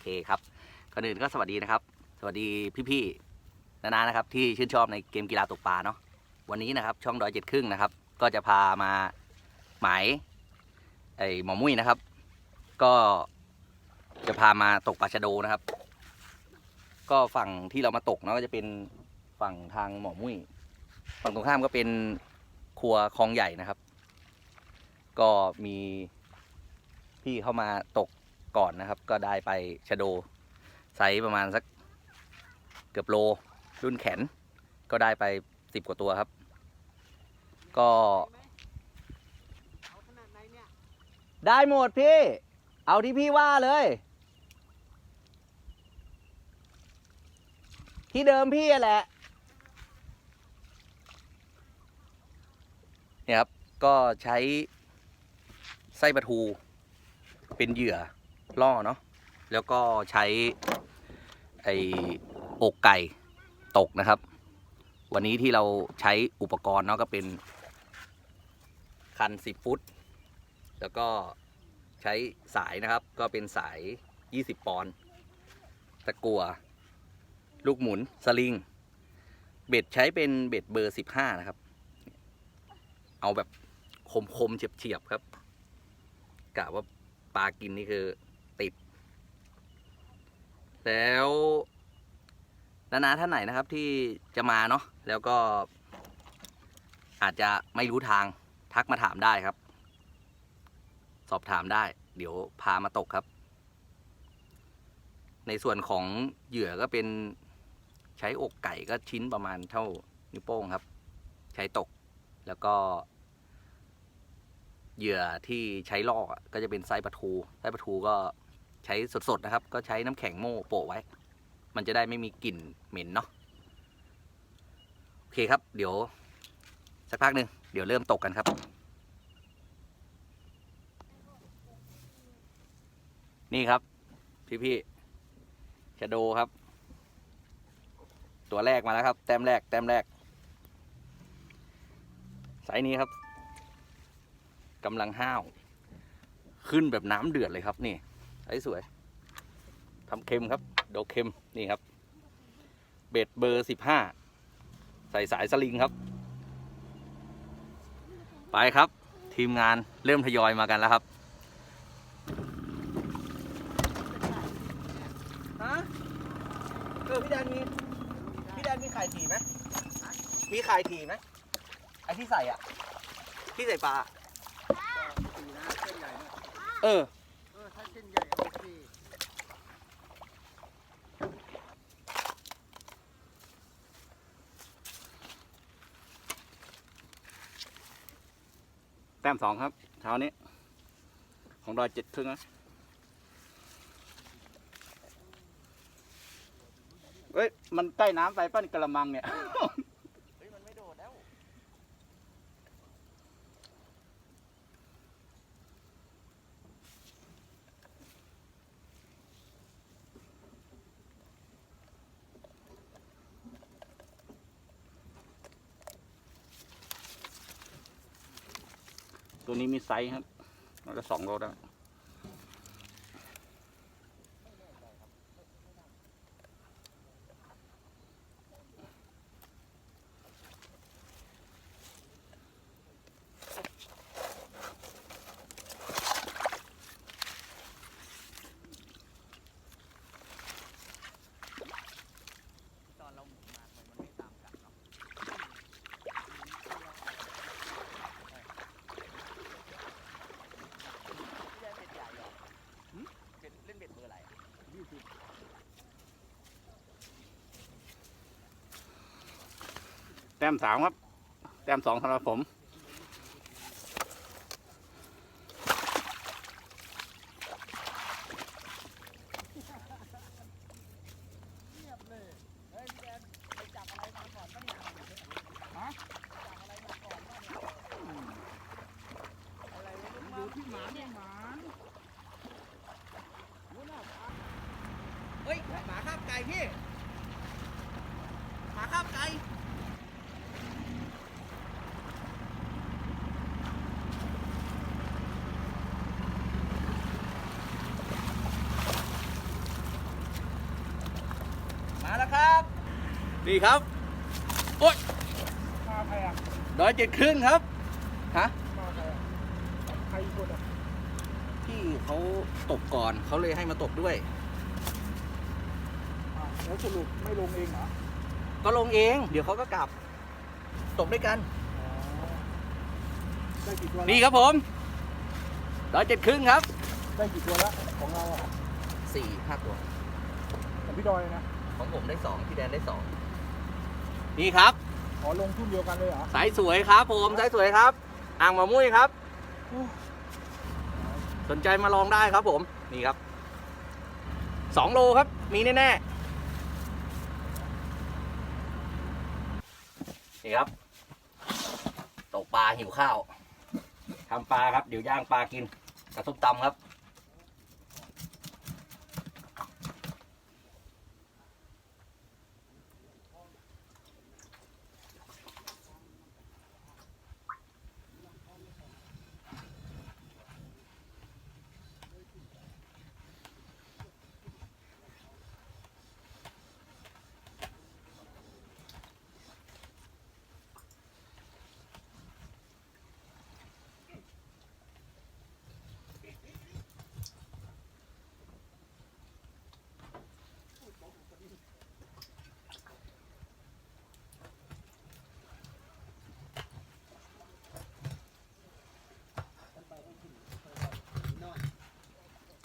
เคครับก่อนอื่นก็สวัสดีนะครับ สวัสดีพี่ๆนานานะครับ ที่ชื่นชอบในเกมกีฬาตกปลาเนาะวันนี้นะครับ ช่องดอยเจ็ดครึ่งนะครับ ก็จะพามาหมายไอหมอมุ้ยนะครับ ก็จะพามาตกปลาชะโดนะครับ ก็ฝั่งที่เรามาตกเนาะก็จะเป็นฝั่งทางหมอมุ้ยฝั่งตรงข้ามก็เป็นครัวคลองใหญ่นะครับ ก็มีพี่เข้ามาตก ก่อนนะครับ ก็ได้ไปชะโดไซส์ประมาณสักเกือบโล รุ่นแขน ก็ได้ไปสิบกว่าตัวครับ ก็ได้หมดพี่ เอาที่พี่ว่าเลย ที่เดิมพี่แหละ เนี่ยครับ ก็ใช้ไส้ปลาทูเป็นเหยื่อ ล่อเนาะแล้วก็ใช้ไออกไก่ตกนะครับ วันนี้ที่เราใช้อุปกรณ์เนาะก็เป็น คัน 10 ฟุต แล้วก็ใช้สายนะครับ ก็เป็นสาย 20 ปอนด์ตะกัวลูกหมุนสลิง เบ็ดใช้เป็นเบ็ดเบอร์ 15 นะครับ เอาแบบคมๆเฉียบๆครับกะว่าปลากินนี่คือ แล้วนานาท่านไหนนะครับที่จะมาเนาะแล้วก็ อาจจะไม่รู้ทางทักมาถามได้ครับ สอบถามได้ เดี๋ยวพามาตกครับ ในส่วนของเหยื่อก็เป็นใช้อกไก่ก็ชิ้นประมาณเท่านิ้วโป้งครับ ใช้ตกแล้วก็เหยื่อที่ใช้ลออะก็จะเป็นไส้ปลาทูไส้ปลาทูก็ ใช้สดๆนะครับ ก็ใช้น้ำแข็งโม่โปะไว้ มันจะได้ไม่มีกลิ่นเหม็นเนาะโอเคครับ เดี๋ยว สักพักหนึ่งเดี๋ยวเริ่มตกกันครับ นี่ครับ พี่ๆชะโดครับ ตัวแรกมาแล้วครับ แต้มแรก แต้มแรกไซส์นี้ครับกำลังห้าว ขึ้นแบบน้ำเดือดเลยครับนี่ ไซส์สวยทำเค็มครับโดเค็มนี่ครับ เบ็ดเบอร์สิบห้าใส่สายสลิงครับ ไปครับ ทีมงานเริ่มทยอยมากันแล้วครับฮะเออพี่แดนมีพี่แดนมีไข่ถี่ไหมมีไข่ถี่ไหมไอที่ใส่อะ ที่ใส่ปลาสีนะเส้นใหญ่เนี่ยเออเออถ้าเส้นใหญ่โอเค แต้มสองครับเช้านี้ ของดอยเจ็ดครึ่งนะเฮ้ย มันใกล้น้ำไปป้นกระมังเนี่ย เฮ้ย มันไม่โดดแล้ว ตัวนี้มีไซส์ครับมันก็สองโลได้ ตอนเราหมุนมาทำไมมันไม่ตามกันเนาะพี่แดนเบ็ดใหญ่เหรอหึเบ็ดเล่นเบ็ดเบอร์อะไรอะ ยี่สิบ แต้มสามครับ แต้มสองสำหรับผมเงียบเลยเฮ้ยพี่แดนไปจับอะไรมาก่อนปะเนี่ยฮะจับอะไรมาก่อนปะเนี่ยอะไรวะดูที่หมาเนี่ยหมา เฮ้ย หมาคาบไก่พี่ หมาคาบไก่ นี่ครับโอ๊ยมาใครอะร้อยเจ็ดครึ่งครับฮะมาใครอะใครอีกคนอะที่เขาตกก่อนเขาเลยให้มาตกด้วย อ่าแล้วสรุปไม่ลงเองเหรอก็ลงเอง เดี๋ยวเขาก็กลับ ตกด้วยกัน อ๋อได้กี่ตัวแล้วนี่ครับผมร้อยเจ็ดครึ่งครับได้กี่ตัวแล้วของเราอะสี่ห้าตัว ของพี่ดอยนะ ของผมได้สองพี่แดนได้สอง นี่ครับขอลงทุ่นเดียวกันเลยเหรอสายสวยครับผมสายสวยครับ อ่างมะมุ้ยครับ สนใจมาลองได้ครับผมนี่ครับสองโลครับ มีแน่ๆนี่ครับตกปลาหิวข้าวทำปลาครับ เดี๋ยวย่างปลากินกระทุบตำครับ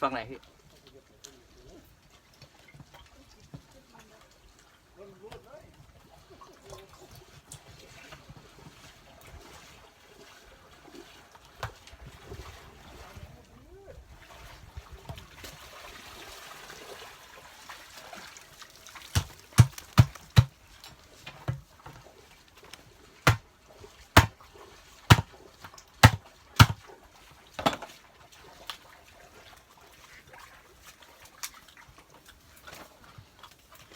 ฟังไหนพี่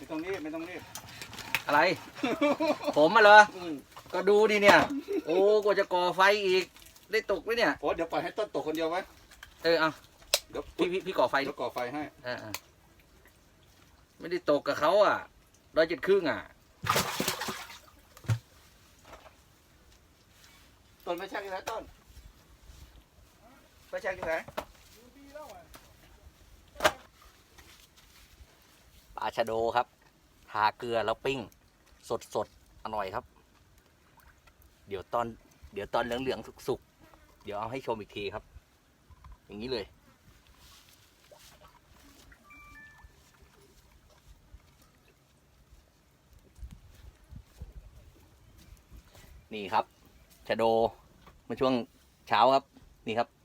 ต้องรีบไม่ต้องรีบอะไร ผมมาเหรอ อืมก็ดูดิเนี่ย โอ้กว่าจะก่อไฟอีก ได้ตกไหมเนี่ยโอ้เดี๋ยวปล่อยให้ต้นตกคนเดียวไว้เออเอาเดี๋ยวพี่พี่พี่ก่อไฟดิเดี๋ยวก่อไฟให้เออเออไม่ได้ตกกับเขาอะร้อยเจ็ดครึ่งอะ ต้นไปแช่กี่ไหนต้นไปแช่กี่ไหนปลาชะโดครับทาเกลือแล้วปิ้ง สดสดๆอร่อยครับ เดี๋ยวตอน เดี๋ยวตอนเหลืองเหลืองๆสุกๆ เดี๋ยวเอาให้ชมอีกทีครับ อย่างนี้เลย นี่ครับชะโดเมื่อช่วงเช้าครับ นี่ครับ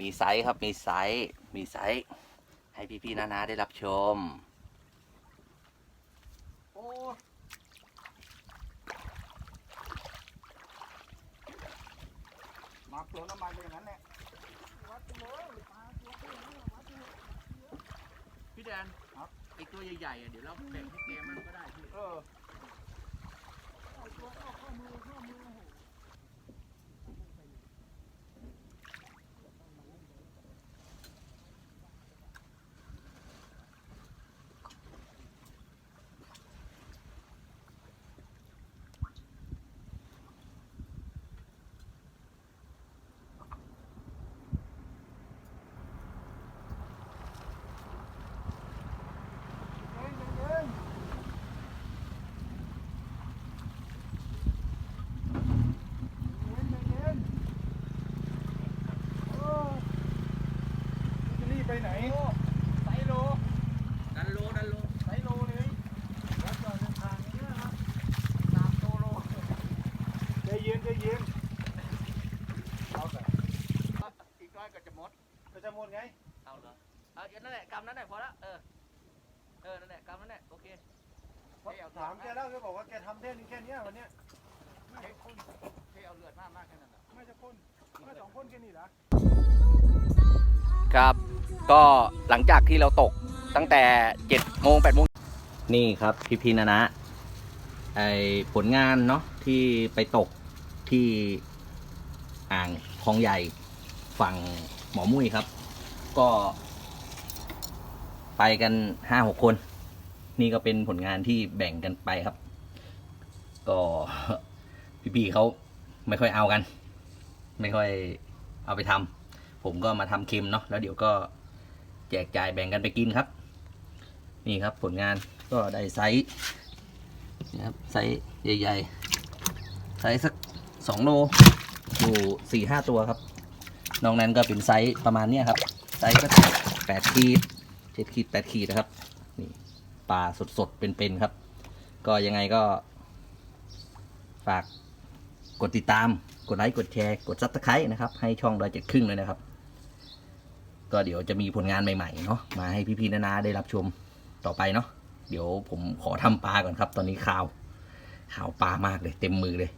มีไซส์ครับมีไซส์มีไซส์ให้พี่ๆนาๆได้รับชมโอ้มาเปลืองน้ำมันไปอย่างนั้นแหละวัดไปเลยปลาตัวเท่านี้วัดไปเลยพี่แดนครับไอตัวใหญ่ๆเดี๋ยวเราแบ่งให้แกมั่งก็ได้พี่ เออเอาตัวเข้าข้อมือข้อมือโอ้โห เย็นเย็นเย็นเย็นโอ้จะรีบ ไปไหนไซโลดันโลดันโลไซโลเลยแล้วก่อนเดินทางนี้นะครับสามโลโลใจเย็นใจเย็นเอาแต่อีกน้อยก็จะหมดก็จะหมดไงเอาเหรอเอาเดี๋ยวนั่นแหละกำนั้นแหละพอละเออเออนั่นแหละกำนั้นแหละโอเคถามแกแล้วแกบอกว่าแกทำแค่นี้แค่เนี้ยวันเนี้ยไม่จะพ่นเทเอาเลือดมากมากแค่นั้นแหละไม่จะพ่นไม่สองพ่นแค่นี้เหรอ ครับ ก็หลังจากที่เราตกตั้งแต่เจ็ดโมงแปดโมงนี่ครับพี่พีนะนะไอผลงานเนาะที่ไปตกที่อ่างคลองใหญ่ฝั่งหมอมุ้ยครับ ก็ ไปกันห้าหกคน นี่ก็เป็นผลงานที่แบ่งกันไปครับ ก็พี่ๆเขาไม่ค่อยเอากัน ไม่ค่อยเอาไปทำ ผมก็มาทำเค็มเนาะแล้วเดี๋ยวก็แจกจ่ายแบ่งกันไปกินครับ นี่ครับผลงานก็ได้ไซส์นี่ครับไซส์ใหญ่ๆไซส์สักสองโลอยู่สี่ห้าตัวครับนอกนั้นก็เป็นไซส์ประมาณเนี้ยครับไซส์ก็แปดขีดเจ็ดขีดแปดขีดนะครับนี่ปลาสดๆเป็นๆครับ ก็ยังไงก็ ฝากกดติดตาม กดไลค์ กดแชร์ กดซับสไครต์นะครับ ให้ช่องดอยเจ็ดครึ่งเลยนะครับ ก็เดี๋ยวจะมีผลงานใหม่ๆเนาะมาให้พี่ๆนานาได้รับชมต่อไปเนาะเดี๋ยวผมขอทำปลาก่อนครับ ตอนนี้ข่าวข่าวปลามากเลย เต็มมือเลย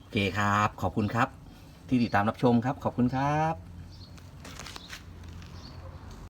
โอเคครับ ขอบคุณครับ ที่ติดตามรับชมครับ ขอบคุณครับ